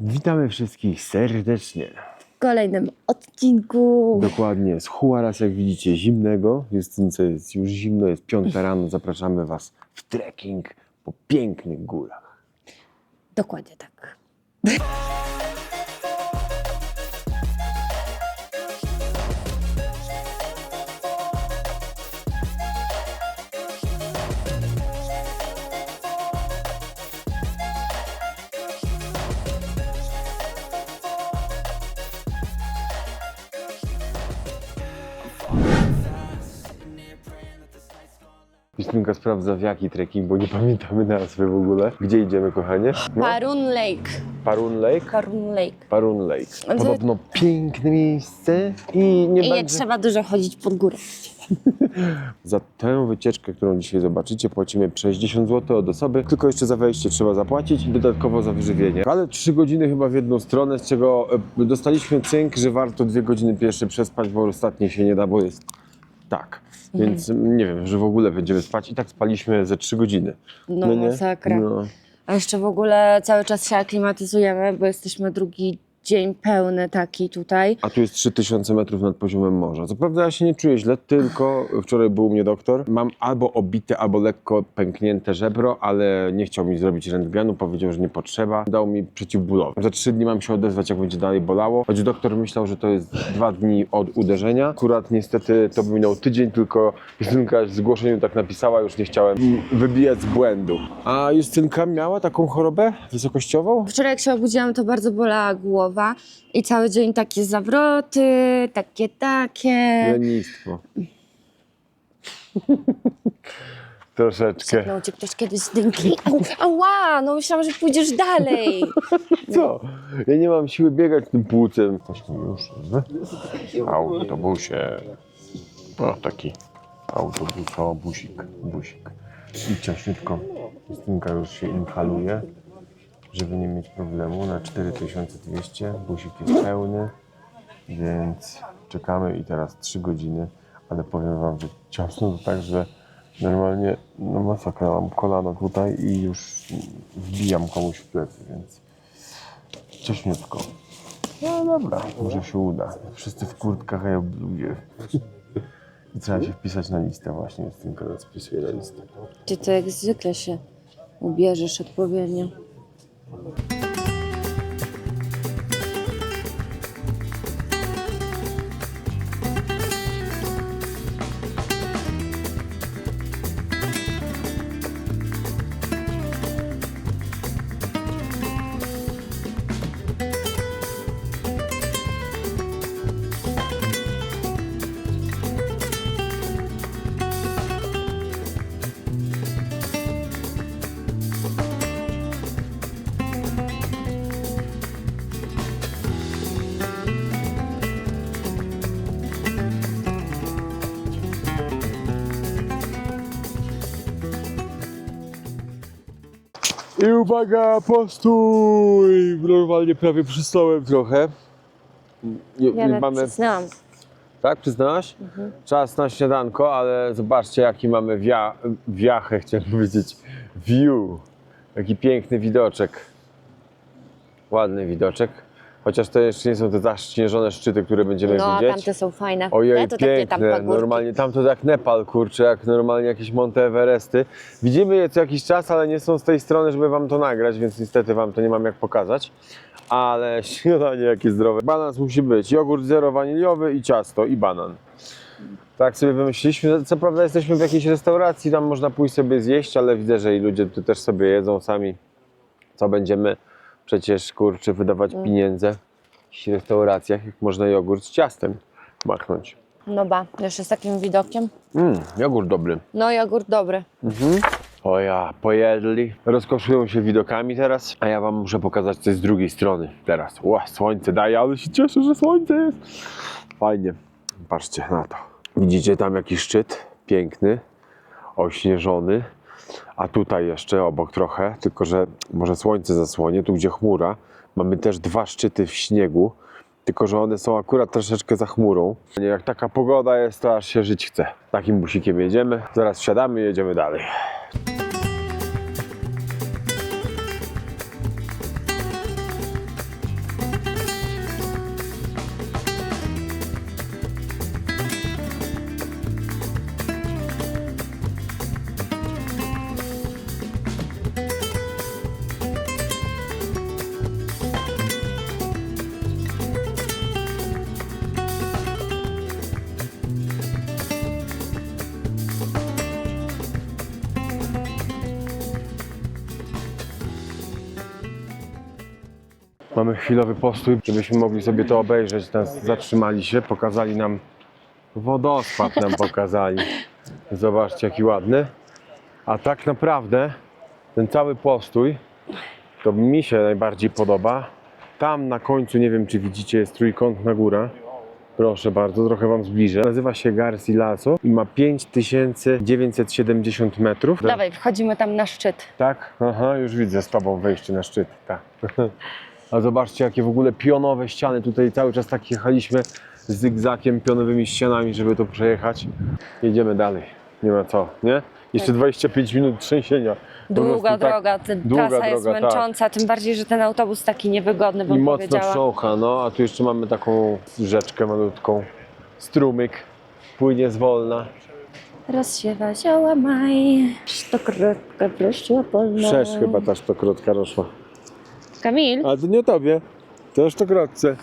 Witamy wszystkich serdecznie. w kolejnym odcinku. Dokładnie, z Huaras, jak widzicie, zimnego. Justynce jest już zimno, jest piąta rano. Zapraszamy Was w trekking po pięknych górach. Dokładnie tak. Justynka sprawdza w jaki trekking, bo nie pamiętamy nazwy w ogóle. Gdzie idziemy, kochanie? No, Parun Lake. Parun Lake? Parun Lake. Parun Lake. Ale- Podobno piękne miejsce i nie I nie będzie... trzeba dużo chodzić pod górę. Za tę wycieczkę, którą dzisiaj zobaczycie, płacimy 60 zł od osoby, tylko jeszcze za wejście trzeba zapłacić i dodatkowo za wyżywienie. Ale 3 godziny chyba w jedną stronę, z czego e, dostaliśmy cynk, że warto 2 godziny pierwsze przespać, bo ostatnie się nie da, bo jest tak. Więc nie wiem, że w ogóle będziemy spać i tak spaliśmy ze 3 godziny. No, nie? masakra. No. A jeszcze w ogóle cały czas się aklimatyzujemy, bo jesteśmy drugi dzień pełny taki tutaj. A tu jest 3000 metrów nad poziomem morza. Co prawda ja się nie czuję źle, tylko wczoraj był u mnie doktor. Mam albo obite, albo lekko pęknięte żebro, ale nie chciał mi zrobić rentgenu, powiedział, że nie potrzeba. Dał mi przeciwbólowy. Za trzy dni mam się odezwać, jak będzie dalej bolało. Choć doktor myślał, że to jest dwa dni od uderzenia. Akurat niestety to by minął tydzień, tylko Justynka w zgłoszeniu tak napisała, już nie chciałem wybijać z błędu. A Justynka miała taką chorobę wysokościową? Wczoraj jak się obudziłam, to bardzo bolała głowa i cały dzień takie zawroty, takie, takie. Lenistwo. Troszeczkę. Szepnął ci ktoś kiedyś z dynki. Au, ała, no myślałam, że pójdziesz dalej. Co? Ja nie mam siły biegać tym płucem. Jesteśmy już w autobusie. O, taki autobusik, busik. I ciaśniutko. Justynka już się inhaluje, żeby nie mieć problemu. Na 4200 busik jest pełny, więc czekamy i teraz 3 godziny. Ale powiem wam, że ciasno to tak, że normalnie no masakra, mam kolano tutaj i już wbijam komuś w plecy, więc Cieśniutko. No dobra, może się uda. Wszyscy w kurtkach, a ja w. I trzeba się wpisać na listę właśnie, z tym nas wpisuje na listę. Ty to jak zwykle się ubierzesz odpowiednio. Thank you. I uwaga, postój! Normalnie prawie przysnąłem trochę. Nie, Ja nawet przysnęłam. Tak, przyznałaś? Czas na śniadanko, ale zobaczcie jaki mamy wia, wiachę, chciałem powiedzieć, view. Jaki piękny widoczek. Ładny widoczek. Chociaż to jeszcze nie są te zaśnieżone szczyty, które będziemy No, a widzieć. tamte są fajne. Ojej, Te to takie tam pagórki. normalnie, tam to jak Nepal, kurczę, jak normalnie jakieś Monte Everesty. Widzimy je co jakiś czas, ale nie są z tej strony, żeby wam to nagrać, więc niestety wam to nie mam jak pokazać. Ale śniadanie jakie zdrowe. Balans musi być, jogurt zero waniliowy i ciasto i banan. Tak sobie wymyśliliśmy. Co prawda jesteśmy w jakiejś restauracji, tam można pójść sobie zjeść, ale widzę, że i ludzie tu też sobie jedzą sami. Co będziemy przecież, kurczę, wydawać Mm. pieniądze w restauracjach, jak można jogurt z ciastem machnąć. No ba, jeszcze z takim widokiem. Mmm, jogurt dobry. No jogurt dobry. O ja, pojedli. Rozkoszują się widokami teraz, a ja wam muszę pokazać coś z drugiej strony teraz. Ła, słońce daje, ale się cieszę, że słońce jest. Fajnie. Patrzcie na to. Widzicie tam jakiś szczyt? Piękny, ośnieżony. A tutaj jeszcze obok trochę, tylko że może słońce zasłonie, tu gdzie chmura. Mamy też dwa szczyty w śniegu, tylko że one są akurat troszeczkę za chmurą. Jak taka pogoda jest, to aż się żyć chce. Takim busikiem jedziemy, zaraz wsiadamy i jedziemy dalej. Mamy chwilowy postój, żebyśmy mogli sobie to obejrzeć. Nas zatrzymali się, pokazali nam wodospad nam pokazali. Zobaczcie jaki ładny. A tak naprawdę ten cały postój to mi się najbardziej podoba. Tam na końcu, nie wiem czy widzicie, jest trójkątna góra. Proszę bardzo, trochę Wam zbliżę. Nazywa się Garcilaso i ma 5970 metrów. Dawaj, wchodzimy tam na szczyt. Tak? Aha, już widzę z Tobą wejście na szczyt. Tak. A zobaczcie, jakie w ogóle pionowe ściany. Tutaj cały czas tak jechaliśmy z zygzakiem, pionowymi ścianami, żeby to przejechać. Jedziemy dalej. Nie ma co, nie? Jeszcze 25 minut trzęsienia. Długa tak- droga, ta długa trasa jest droga, tak. męcząca, tym bardziej, że ten autobus taki niewygodny, I bym mocno trzącha, no a tu jeszcze mamy taką rzeczkę malutką. Strumyk. Płynie zwolna. Rozsiewa zioła maj, stokrotka prościła polna. Sześć chyba ta sztokrotka roszła. Kamil, Ale to nie tobie. To sztokrotce.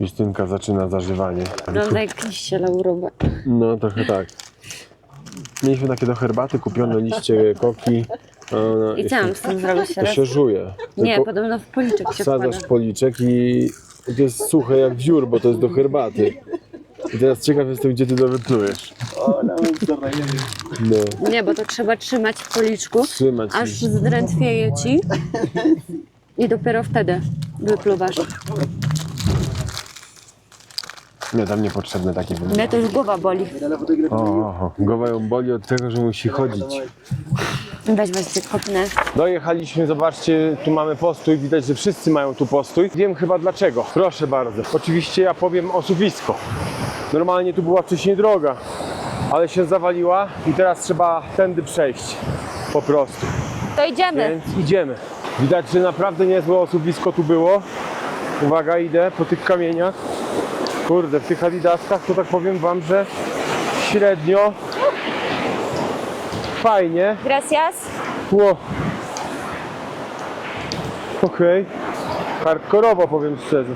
Justynka zaczyna zażywanie. wygląda jak liście laurowe. No trochę tak. Mieliśmy takie do herbaty kupione liście koki. a ona- I co mam z tym zrobić To teraz? się żuje. Nie, Tylko podobno w policzek się wkłada. wsadzasz policzek i i to jest suche jak wiór, bo to jest do herbaty. I teraz ciekaw jestem, gdzie ty to wyplujesz. No, Nie, bo to trzeba trzymać w policzku, trzymać. aż zdrętwieje ci i dopiero wtedy wypluwasz. Nie, tam niepotrzebne takie były. Mnie to już głowa boli. O, o, głowa ją boli od tego, że musi chodzić. Weź, weź, cię kopnę. Dojechaliśmy, zobaczcie, tu mamy postój, widać, że wszyscy mają tu postój. Wiem chyba dlaczego. Proszę bardzo. Oczywiście ja powiem osuwisko. Normalnie tu była wcześniej droga, ale się zawaliła i teraz trzeba tędy przejść. Po prostu. To idziemy. Więc idziemy. Widać, że naprawdę niezłe osuwisko tu było. Uwaga, idę po tych kamieniach. Kurde, w tych adidaskach to tak powiem wam, że średnio fajnie. Gracias. Ło. Okej. Hardkorowo powiem szczerze.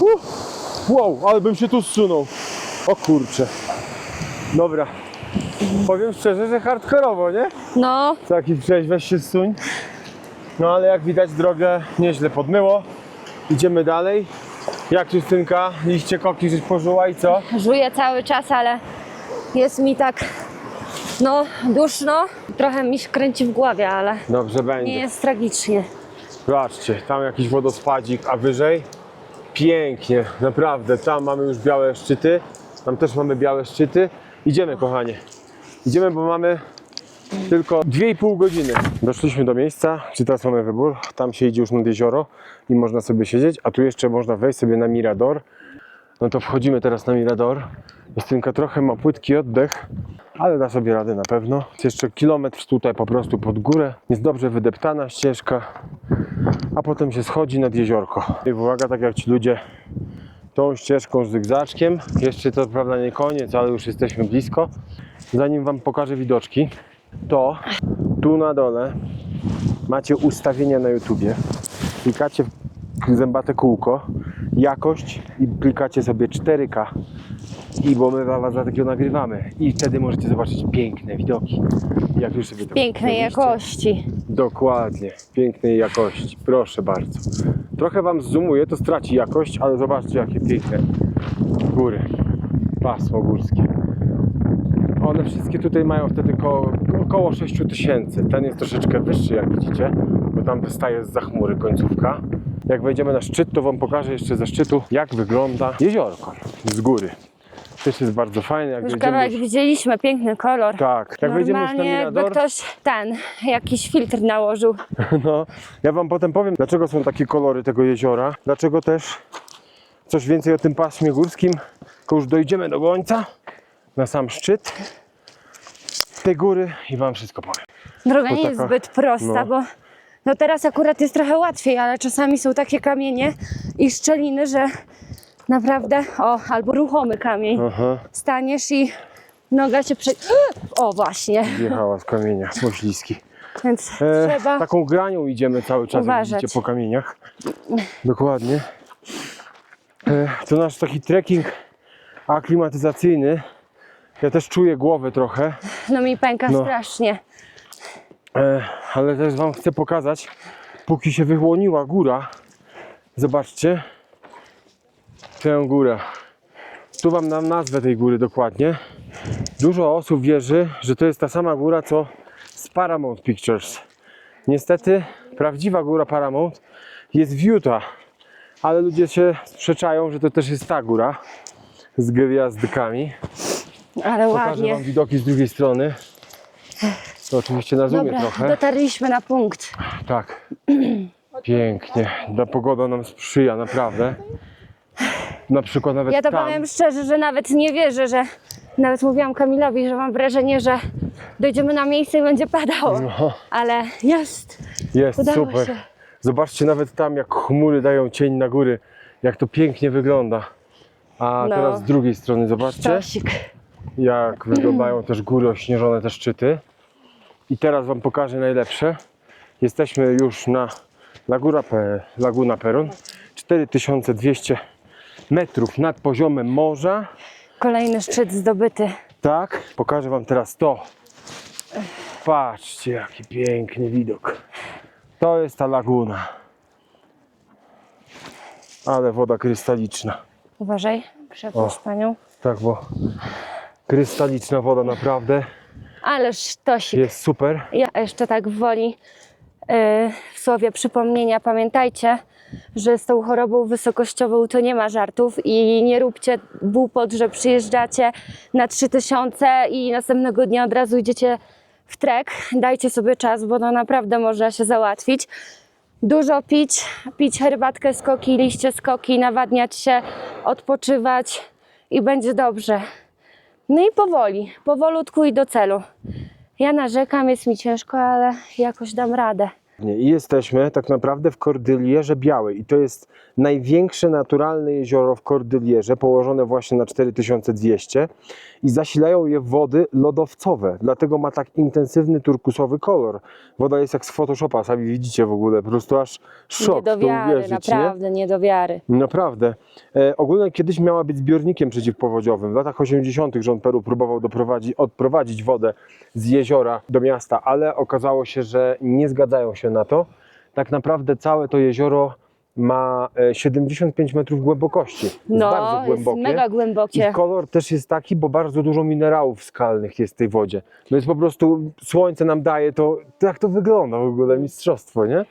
Uff. Wow, ale bym się tu zsunął. O kurcze. Dobra. Powiem szczerze, że hardkorowo, nie? No, Taki przejść, weź się zsuń. No ale jak widać drogę nieźle podmyło. Idziemy dalej. Jak Justynka? Liście koki żeś pożyła i co? żuję cały czas, ale jest mi tak, no, duszno. Trochę mi się kręci w głowie, ale Dobrze będzie. nie jest tragicznie. Zobaczcie, tam jakiś wodospadzik, a wyżej pięknie, naprawdę. Tam mamy już białe szczyty, tam też mamy białe szczyty. Idziemy, kochanie. Idziemy, bo mamy tylko 2,5 godziny. Doszliśmy do miejsca, czy teraz mamy wybór. Tam się idzie już nad jezioro i można sobie siedzieć, a tu jeszcze można wejść sobie na Mirador. No to wchodzimy teraz na Mirador. Justynka trochę ma płytki oddech, ale da sobie radę na pewno. Jest jeszcze kilometr tutaj po prostu pod górę. Jest dobrze wydeptana ścieżka a potem się schodzi nad jeziorko. I uwaga, tak jak ci ludzie tą ścieżką z zygzaczkiem, jeszcze to prawda nie koniec, ale już jesteśmy blisko. Zanim wam pokażę widoczki, to tu na dole macie ustawienia na YouTubie. Klikacie w zębate kółko, jakość i klikacie sobie 4K. I bo my dla was takiego nagrywamy. I wtedy możecie zobaczyć piękne widoki. Jak już sobie to Pięknej jakości. Dokładnie, pięknej jakości, proszę bardzo. Trochę wam zoomuje, to straci jakość, ale zobaczcie jakie piękne góry, pasmo górskie. One wszystkie tutaj mają wtedy koło, około 6 tysięcy. Ten jest troszeczkę wyższy, jak widzicie, bo tam wystaje z za chmury końcówka. Jak wejdziemy na szczyt, to wam pokażę jeszcze ze szczytu, jak wygląda jeziorko z góry. Też jest bardzo fajne, jak Już kawałek już... widzieliśmy, piękny kolor. Tak, jak wejdziemy już na Normalnie jakby Mirador... ktoś ten, jakiś filtr nałożył. No, ja wam potem powiem, dlaczego są takie kolory tego jeziora, dlaczego też coś więcej o tym pasmie górskim, tylko już dojdziemy do końca, na sam szczyt tej góry i wam wszystko powiem. Droga To nie jest taka- zbyt prosta, no. bo no teraz akurat jest trochę łatwiej, ale czasami są takie kamienie i szczeliny, że naprawdę, o, albo ruchomy kamień, Aha, staniesz i noga się prze... O, właśnie, wjechała z kamienia, pośliski. więc E, trzeba... taką granią idziemy cały czas, jak uważać. widzicie, po kamieniach. Dokładnie. E, to nasz taki trekking aklimatyzacyjny. Ja też czuję głowę trochę. No mi pęka No. strasznie. E, ale też wam chcę pokazać, póki się wyłoniła góra. Zobaczcie. Tę górę. Tu wam dam nazwę tej góry dokładnie. Dużo osób wierzy, że to jest ta sama góra co z Paramount Pictures. Niestety prawdziwa góra Paramount jest w Utah, ale ludzie się sprzeczają, że to też jest ta góra z gwiazdkami. Ale Pokażę ładnie. wam widoki z drugiej strony. To oczywiście na zoomie Dobra, trochę. dotarliśmy na punkt. Tak. Pięknie. Ta pogoda nam sprzyja, naprawdę. Na przykład nawet Ja to tam. powiem szczerze, że nawet nie wierzę, że nawet mówiłam Kamilowi, że mam wrażenie, że dojdziemy na miejsce i będzie padało. No, Ale jest. jest Udało super. się. Zobaczcie nawet tam, jak chmury dają cień na góry, jak to pięknie wygląda. A No. teraz z drugiej strony zobaczcie, Sztosik. jak wyglądają też góry ośnieżone, te szczyty. I teraz Wam pokażę najlepsze. Jesteśmy już na Laguna, Laguna Peron. 4200 metrów nad poziomem morza. Kolejny szczyt zdobyty. Tak, pokażę Wam teraz to. Patrzcie, jaki piękny widok. To jest ta laguna. Ale woda krystaliczna. Uważaj, przepuść panią. Tak, bo krystaliczna woda naprawdę Ale sztosik. jest super. Ja jeszcze tak woli yy, w słowie przypomnienia pamiętajcie, że z tą chorobą wysokościową to nie ma żartów i nie róbcie głupot, że przyjeżdżacie na 3000 i następnego dnia od razu idziecie w trek. Dajcie sobie czas, bo to naprawdę można się załatwić. Dużo pić, pić herbatkę skoki, liście skoki, nawadniać się, odpoczywać i będzie dobrze. No i powoli, powolutku i do celu. Ja narzekam, jest mi ciężko, ale jakoś dam radę. Nie, I jesteśmy tak naprawdę w Kordylierze Białej i to jest największe naturalne jezioro w Kordylierze, położone właśnie na 4200 i zasilają je wody lodowcowe, dlatego ma tak intensywny turkusowy kolor. Woda jest jak z Photoshopa, sami widzicie w ogóle, po prostu aż szok nie do wiary, uwierzyć, nie? naprawdę, nie do wiary. Naprawdę. E, ogólnie kiedyś miała być zbiornikiem przeciwpowodziowym. W latach 80. rząd Peru próbował doprowadzić, odprowadzić wodę z jeziora do miasta, ale okazało się, że nie zgadzają się na to. Tak naprawdę całe to jezioro ma e, 75 metrów głębokości. Jest No, bardzo jest głębokie. mega I głębokie. kolor też jest taki, bo bardzo dużo minerałów skalnych jest w tej wodzie. No jest po prostu, słońce nam daje to, jak to wygląda w ogóle, mistrzostwo, nie?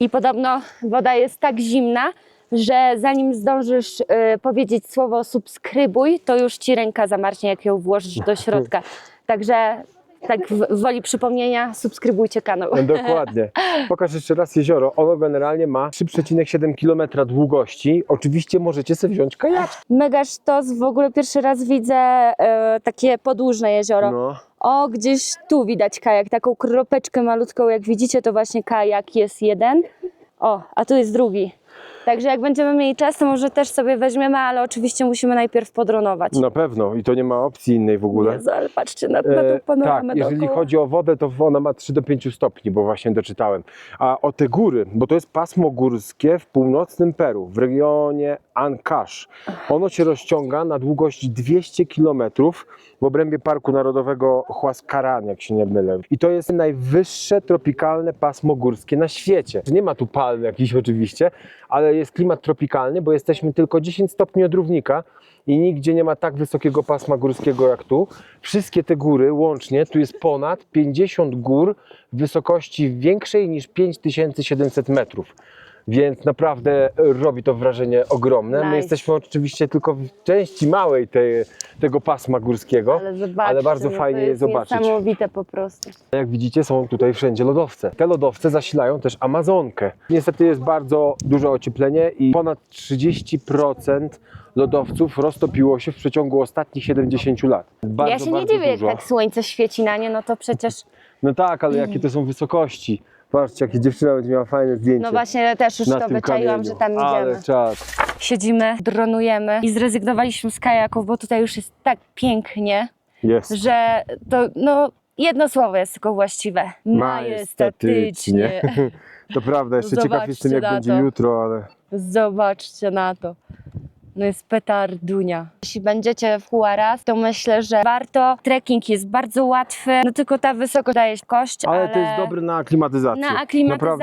I podobno woda jest tak zimna, że zanim zdążysz y, powiedzieć słowo subskrybuj, to już ci ręka zamarznie, jak ją włożysz do środka. Także tak w, woli przypomnienia, subskrybujcie kanał. No, Dokładnie. Pokaż jeszcze raz jezioro. Ono generalnie ma 3,7 km długości. Oczywiście możecie sobie wziąć kajak. Mega sztos, w ogóle pierwszy raz widzę e, takie podłużne jezioro. No. O, gdzieś tu widać kajak, taką kropeczkę malutką, jak widzicie, to właśnie kajak jest jeden. O, a tu jest drugi. Także jak będziemy mieli czas, to może też sobie weźmiemy, ale oczywiście musimy najpierw podronować. Na pewno. I to nie ma opcji innej w ogóle. Jezu, ale patrzcie na, na tą E, panoramę tak, jeżeli dookoła. chodzi o wodę, to ona ma 3 do 5 stopni, bo właśnie doczytałem. A o te góry, bo to jest pasmo górskie w północnym Peru, w regionie Ancash. Ono się rozciąga na długość 200 km w obrębie Parku Narodowego Huascaran, jak się nie mylę. I to jest najwyższe tropikalne pasmo górskie na świecie. Nie ma tu palm jakichś oczywiście, ale jest klimat tropikalny, bo jesteśmy tylko 10 stopni od równika i nigdzie nie ma tak wysokiego pasma górskiego jak tu. Wszystkie te góry łącznie, tu jest ponad 50 gór w wysokości większej niż 5700 metrów. Więc naprawdę robi to wrażenie ogromne. My Nice. jesteśmy oczywiście tylko w części małej tej, tego pasma górskiego, Ale, zobaczcie, ale bardzo no fajnie je zobaczyć. niesamowite po prostu. Jak widzicie, są tutaj wszędzie lodowce. Te lodowce zasilają też Amazonkę. Niestety jest bardzo duże ocieplenie i ponad 30% lodowców roztopiło się w przeciągu ostatnich 70 lat. Bardzo, ja się nie dziwię, dużo. jak tak słońce świeci na nie, no to przecież, No tak, ale jakie to są wysokości. Patrzcie, jakie dziewczyna będzie miała fajne zdjęcie. no właśnie też już na to tym wyczaiłam, kamieniu. że tam idziemy. Ale czas. siedzimy, dronujemy i zrezygnowaliśmy z kajaków, bo tutaj już jest tak pięknie, Jest. że to no jedno słowo jest tylko właściwe. Majestatycznie. To prawda, jeszcze ciekaw Zobaczcie jestem jak na będzie to. jutro, ale Zobaczcie na to. No jest petardunia. Jeśli będziecie w Huaraz, to myślę, że warto. Trekking jest bardzo łatwy, no tylko ta wysokość daje kość, ale, Ale to jest dobre na aklimatyzację. na Naprawdę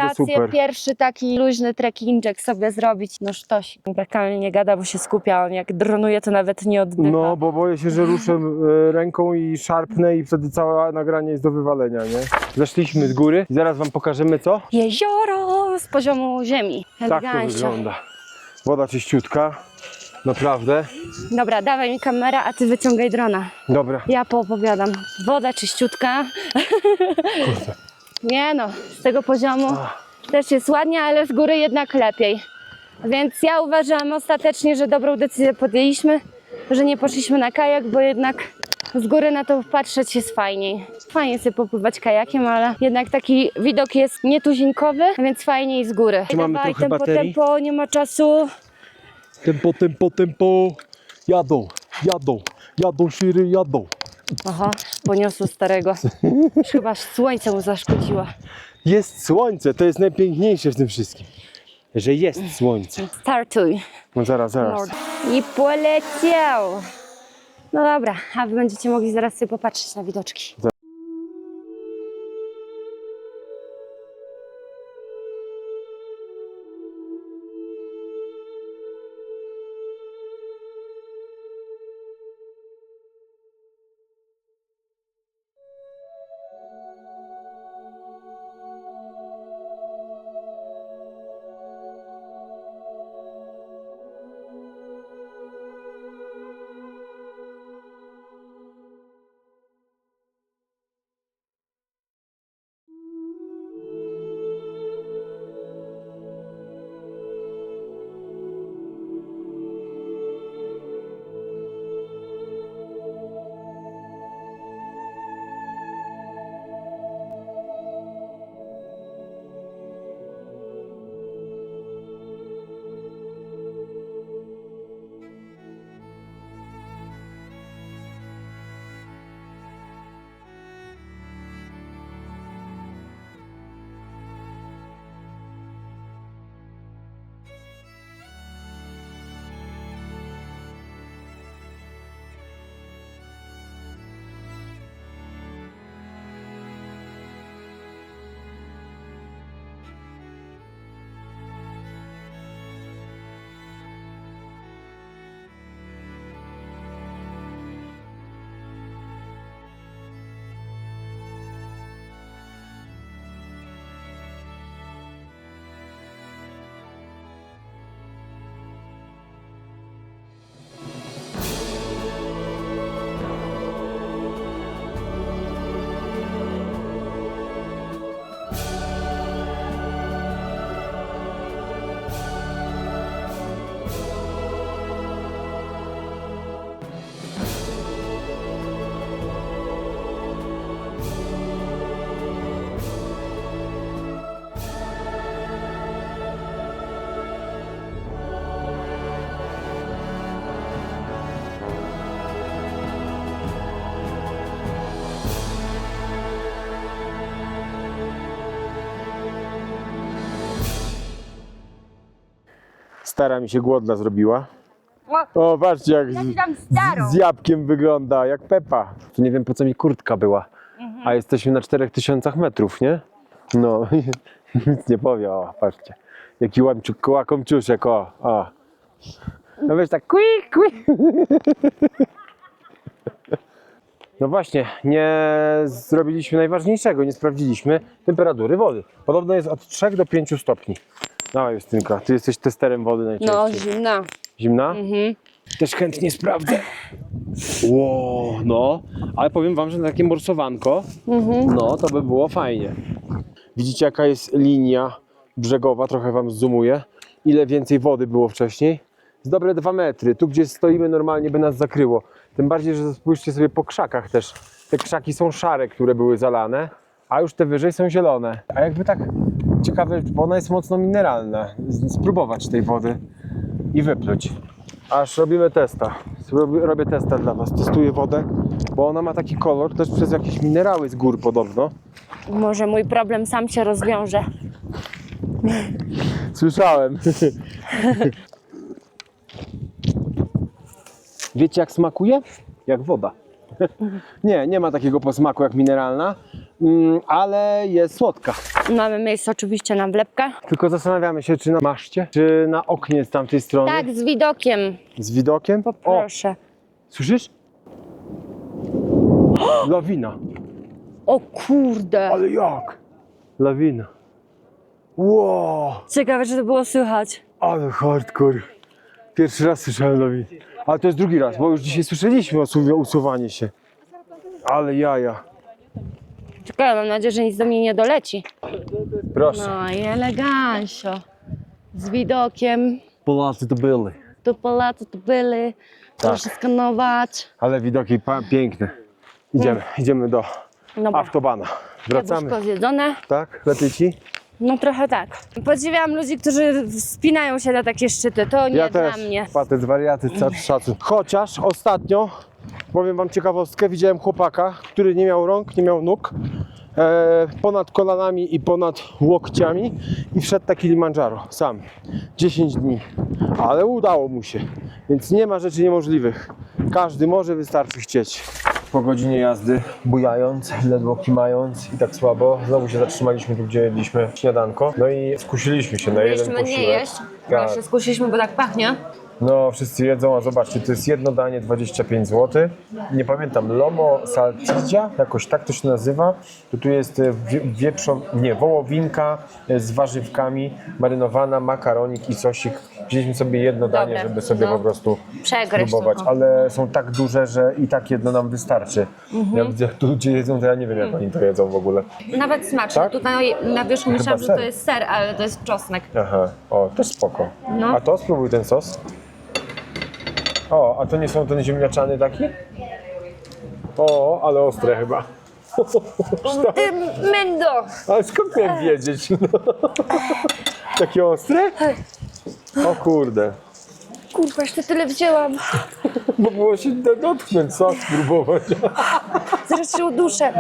aklimatyzację super. pierwszy taki luźny trekkingek sobie zrobić. No sztoś. Jak Kamil nie gada, bo się skupia, on jak dronuje, to nawet nie oddycha. No, bo boję się, że ruszę e, ręką i szarpnę i wtedy całe nagranie jest do wywalenia, nie? Zeszliśmy z góry i zaraz wam pokażemy co? Jezioro z poziomu ziemi. Tak to wygląda. Woda czyściutka. Naprawdę. Dobra, dawaj mi kamerę, a ty wyciągaj drona. Dobra. Ja poopowiadam. Woda czyściutka. Nie no, z tego poziomu też jest ładnie, ale z góry jednak lepiej. Więc ja uważam ostatecznie, że dobrą decyzję podjęliśmy, że nie poszliśmy na kajak, bo jednak z góry na to patrzeć jest fajniej. Fajnie sobie popływać kajakiem, ale jednak taki widok jest nietuzinkowy, więc fajniej z góry. Czy mamy Dawaj, trochę tempo, baterii? tempo, nie ma czasu. Tempo, tempo, tempo. Jadą, jadą, jadą, szyry, jadą. Aha, poniosło starego. Już chyba słońce mu zaszkodziło. Jest słońce, to jest najpiękniejsze w tym wszystkim. Że jest słońce. Startuj. No zaraz, zaraz. I poleciał. No dobra, a wy będziecie mogli zaraz sobie popatrzeć na widoczki. Stara mi się głodna zrobiła. O, patrzcie jak z, z, z jabłkiem wygląda, jak Pepa. Nie wiem po co mi kurtka była. A jesteśmy na 4000 metrów, nie? No, nic nie powie, o, patrzcie. Jaki łamciuk, łakomciuszek, o, o. No wiesz, tak quick, quick. No właśnie, nie zrobiliśmy najważniejszego, nie sprawdziliśmy temperatury wody. Podobno jest od 3 do 5 stopni. Dawaj Justynka, ty jesteś testerem wody najczęściej. No, zimna. Zimna? Mhm. Też chętnie sprawdzę. Ło, no, ale powiem wam, że na takie morsowanko, Mhm. no to by było fajnie. Widzicie jaka jest linia brzegowa, trochę wam zoomuję. Ile więcej wody było wcześniej? Z dobre dwa metry. Tu gdzie stoimy normalnie by nas zakryło. Tym bardziej, że spójrzcie sobie po krzakach też. Te krzaki są szare, które były zalane, a już te wyżej są zielone. A jakby tak ciekawe, bo ona jest mocno mineralna. Spróbować tej wody i wypluć. Aż robimy testa. Robię, testa dla Was. Testuję wodę, bo ona ma taki kolor też przez jakieś minerały z gór podobno. Może mój problem sam się rozwiąże. Słyszałem. Wiecie jak smakuje? Jak woda. nie, nie ma takiego posmaku jak mineralna, ale jest słodka. Mamy miejsce oczywiście na wlepkę. Tylko zastanawiamy się, czy na maszcie, czy na oknie z tamtej strony. Tak, z widokiem. Z widokiem. O, Poproszę. słyszysz? Lawina. O kurde. Ale jak? Lawina. Wow, Ciekawe, czy to było słychać. ale hardcore. Pierwszy raz słyszałem lawinę. Ale to jest drugi raz, bo już dzisiaj słyszeliśmy o usu- usuwanie się. Ale jaja. Czekaj, mam nadzieję, że nic do mnie nie doleci. Proszę. No i elegancio. Z widokiem. Polacy to byli. Tu Polacy tu byli. Proszę skanować. Ale widoki pa- piękne. Idziemy, idziemy do Dobra. autobana. Wracamy. Jabłuszko zjedzone. Tak? Lepiej ci? No trochę tak. Podziwiam ludzi, którzy wspinają się na takie szczyty. To nie ja dla też. mnie. Patec, wariaty, ca- szacun. Chociaż ostatnio, powiem wam ciekawostkę, widziałem chłopaka, który nie miał rąk, nie miał nóg, e, ponad kolanami i ponad łokciami i wszedł na Kilimandżaro sam. 10 dni. Ale udało mu się. Więc nie ma rzeczy niemożliwych. Każdy może, wystarczy chcieć. Po godzinie jazdy, bujając, ledwo kimając i tak słabo, znowu się zatrzymaliśmy tu, gdzie jedliśmy śniadanko. No i skusiliśmy się na jeden Mieliśmy nie posiłek. jeść, bo Tak. się skusiliśmy, bo tak pachnie. No, wszyscy jedzą, a zobaczcie, to jest jedno danie 25 zł. Nie pamiętam, lomo saltigia, jakoś tak to się nazywa. To tu jest e, wie- wieprzo, nie, wołowinka e, z warzywkami, marynowana, makaronik i sosik. Wzięliśmy sobie jedno danie, Dobre, żeby sobie no. po prostu Przegryź spróbować, tylko. ale są tak duże, że i tak jedno nam wystarczy. Mhm. Ja widzę, jak tu ludzie jedzą, to ja nie wiem, jak oni to jedzą w ogóle. Nawet smaczne. Tak? Tutaj na wierzchu myślałam, że ser. to jest ser, ale to jest czosnek. Aha, o, też spoko. No. A to spróbuj ten sos. O, a to nie są ten ziemniaczany taki? O, ale ostre chyba. Ty, Mendo! Ale skąd miałem wiedzieć? No. Takie ostre? O kurde. Kurwa, jeszcze tyle wzięłam. Bo było się do- dotknąć, sos spróbować. Zaraz się uduszę.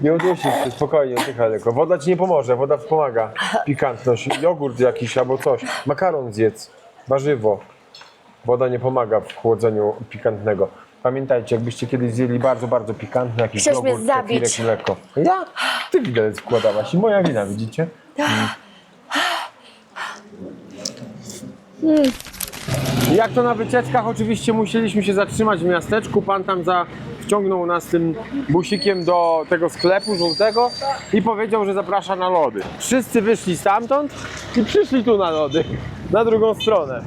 Nie udusisz się, spokojnie, oddychaj lekko. Woda ci nie pomoże, woda pomaga. Pikantność, jogurt jakiś albo coś. Makaron zjedz, warzywo. Woda nie pomaga w chłodzeniu pikantnego. Pamiętajcie, jakbyście kiedyś zjedli bardzo, bardzo pikantny jakiś Chciałeś mnie jogurt, zabić. kefirek i mleko. Ja? Ty widelec wkładałaś i moja wina, widzicie? Mm. Jak to na wycieczkach, oczywiście musieliśmy się zatrzymać w miasteczku. Pan tam za, wciągnął nas tym busikiem do tego sklepu żółtego i powiedział, że zaprasza na lody. Wszyscy wyszli stamtąd i przyszli tu na lody, na drugą stronę.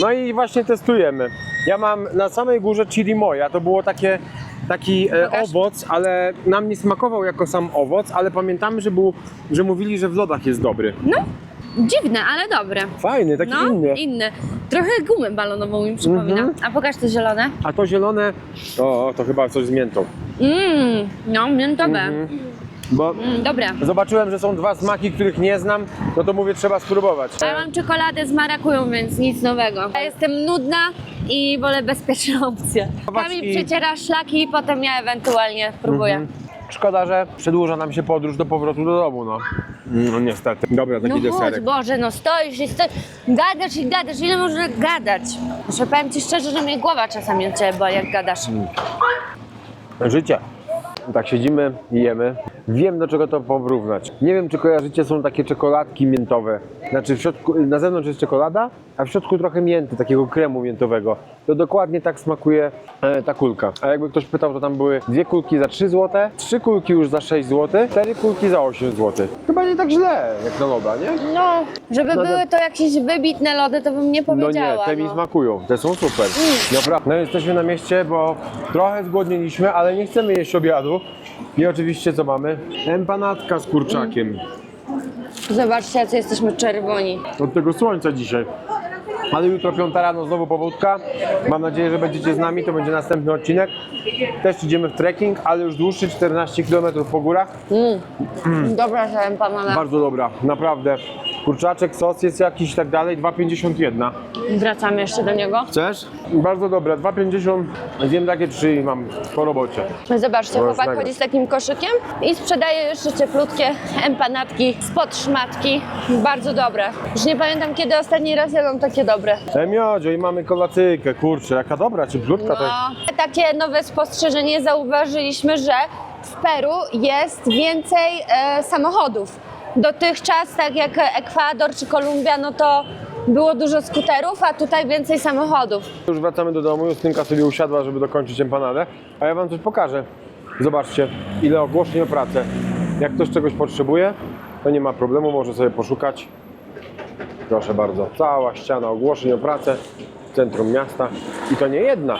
No i właśnie testujemy. Ja mam na samej górze chirimoya, to było takie, taki e, Pokaż. owoc, ale nam nie smakował jako sam owoc, ale pamiętamy, że, był, że mówili, że w lodach jest dobry. No, dziwne, ale dobre. Fajny, taki No, inny. inny. Trochę gumę balonową mi przypomina. Mhm. A pokaż to zielone. A to zielone, o, to chyba coś z miętą. Mmm, no, miętowe. Mhm. Bo Mm, dobre. zobaczyłem, że są dwa smaki, których nie znam, no to mówię, trzeba spróbować. Ja mam czekoladę z marakują, więc nic nowego. Ja jestem nudna i wolę bezpieczną opcję. Kamil i- przeciera szlaki i potem ja ewentualnie próbuję. Mhm. Szkoda, że przedłuża nam się podróż do powrotu do domu, no. No niestety. Dobra, taki No chodź, deserek. Boże, no stoisz i stoisz, gadasz i gadasz, ile można gadać? Że powiem Ci szczerze, że mnie głowa czasami od Ciebie boli, jak gadasz. Życie. Tak siedzimy i jemy. Wiem do czego to porównać. Nie wiem czy kojarzycie, są takie czekoladki miętowe. Znaczy w środku, na zewnątrz jest czekolada, a w środku trochę mięty, takiego kremu miętowego. To dokładnie tak smakuje e, ta kulka. A jakby ktoś pytał, to tam były dwie kulki za 3 zł, trzy kulki już za 6 zł, cztery kulki za 8 zł. Chyba nie tak źle jak na loda, nie? No, żeby No były to jakieś wybitne lody, to bym nie No powiedziała. nie, te mi no. smakują, te są super. Dobra, no jesteśmy na mieście, bo trochę zgłodniliśmy, ale nie chcemy jeść obiadu. I oczywiście co mamy? Empanatka z kurczakiem. Zobaczcie, jacy jesteśmy czerwoni. Od tego słońca dzisiaj. Ale jutro piąta rano znowu powódka. Mam nadzieję, że będziecie z nami, to będzie następny odcinek. Też idziemy w trekking, ale już dłuższy, 14 km po górach. Dobra, że empanada. Bardzo dobra, naprawdę. Kurczaczek, sos jest jakiś i tak dalej, 2,51. Wracamy jeszcze do niego. Chcesz? Bardzo dobre, 2,50. Zjem takie trzy i mam po robocie. Zobaczcie, chłopak chodzi z takim koszykiem i sprzedaje jeszcze cieplutkie empanatki spod szmatki. Bardzo dobre. Już nie pamiętam, kiedy ostatni raz jadłam takie dobre. Emiodzio i mamy kolacyjkę, kurczę, jaka dobra, cieplutka to jest. No, takie nowe spostrzeżenie zauważyliśmy, że w Peru jest więcej e, samochodów. Dotychczas, tak jak Ekwador czy Kolumbia, no to było dużo skuterów, a tutaj więcej samochodów. Już wracamy do domu, Justynka sobie usiadła, żeby dokończyć empanadę, a ja wam coś pokażę. Zobaczcie, ile ogłoszeń o pracę. Jak ktoś czegoś potrzebuje, to nie ma problemu, może sobie poszukać. Proszę bardzo, cała ściana ogłoszeń o pracę w centrum miasta i to nie jedna,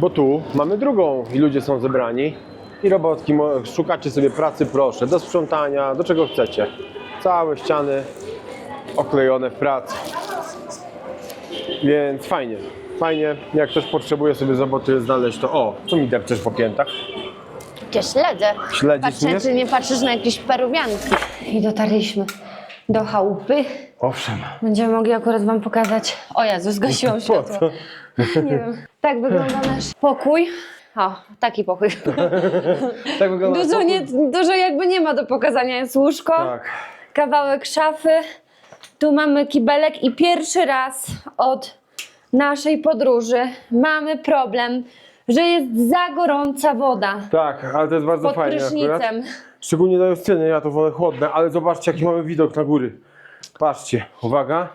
bo tu mamy drugą i ludzie są zebrani i robotki, szukacie sobie pracy, proszę, do sprzątania, do czego chcecie. Całe ściany oklejone w pracy. Więc fajnie, fajnie. Jak ktoś potrzebuje sobie z roboty znaleźć, to o, co mi depczesz po piętach? Cię śledzę. Śledzisz Patrzę, mnie? czy nie patrzysz na jakieś peruwianki. I dotarliśmy do chałupy. Owszem. Będziemy mogli akurat wam pokazać. O Jezu, zgasiłam światło. Nie wiem. Tak wygląda nasz pokój. O, taki pokój. Tak wygląda Dużo, pokój? nie, dużo jakby nie ma do pokazania. Jest łóżko, Tak. kawałek szafy. Tu mamy kibelek i pierwszy raz od naszej podróży mamy problem, że jest za gorąca woda Tak, ale to jest bardzo pod fajnie akurat. prysznicem. Szczególnie do Justyny, ja to wolę chłodne, ale zobaczcie jaki mamy widok na góry. Patrzcie, uwaga.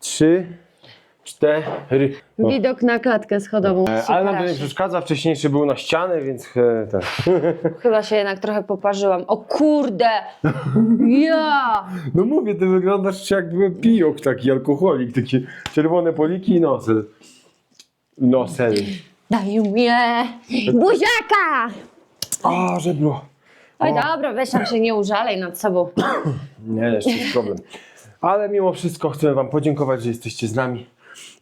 Trzy, cztery. O. Widok na klatkę schodową. E, Ale nam to nie przeszkadza, wcześniejszy był na ścianę, więc e, tak. Chyba się jednak trochę poparzyłam. O kurde! Ja! No mówię, ty wyglądasz jak pijok taki, alkoholik, takie czerwone poliki i nosel. Nosel. Daj mnie buziaka! A, żebro. Oj dobra, weź tam się nie użalej nad sobą. Nie, jeszcze jest problem. Ale mimo wszystko chcemy Wam podziękować, że jesteście z nami.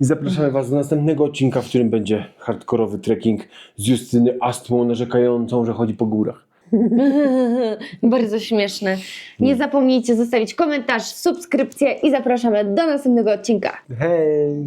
I zapraszamy Was do następnego odcinka, w którym będzie hardkorowy trekking z Justyny astmą narzekającą, że chodzi po górach. Bardzo śmieszne. Nie zapomnijcie zostawić komentarz, subskrypcję i zapraszamy do następnego odcinka. Hej!